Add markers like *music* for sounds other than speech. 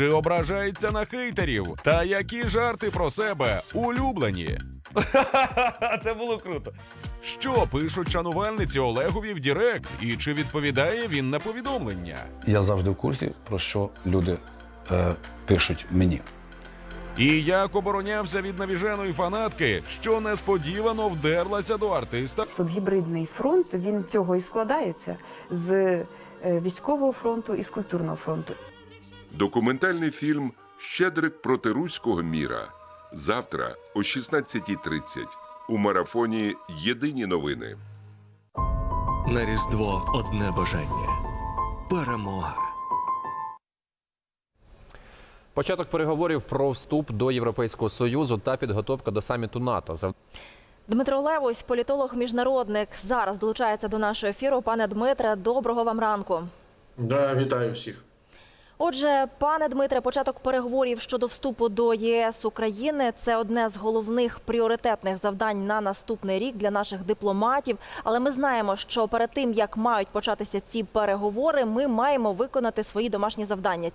Чи ображається на хейтерів? Та які жарти про себе улюблені? *laughs* Це було круто. Що пишуть шанувальниці Олегові в Дірект? І чи відповідає він на повідомлення? Я завжди в курсі, про що люди е, пишуть мені. І як оборонявся від навіженої фанатки, що несподівано вдерлася до артиста. От гібридний фронт він цього і складається з е, військового фронту і з культурного фронту. Документальний фільм Щедрик проти руського міра. Завтра о 16.30 у марафоні Єдині новини. На Різдво одне бажання перемога. Початок переговорів про вступ до Європейського союзу та підготовка до саміту НАТО. Дмитро Левось, політолог міжнародник, зараз долучається до нашого ефіру. Пане Дмитре, доброго вам ранку. Да, вітаю всіх. Отже, пане Дмитре, початок переговорів щодо вступу до ЄС України це одне з головних пріоритетних завдань на наступний рік для наших дипломатів. Але ми знаємо, що перед тим як мають початися ці переговори, ми маємо виконати свої домашні завдання.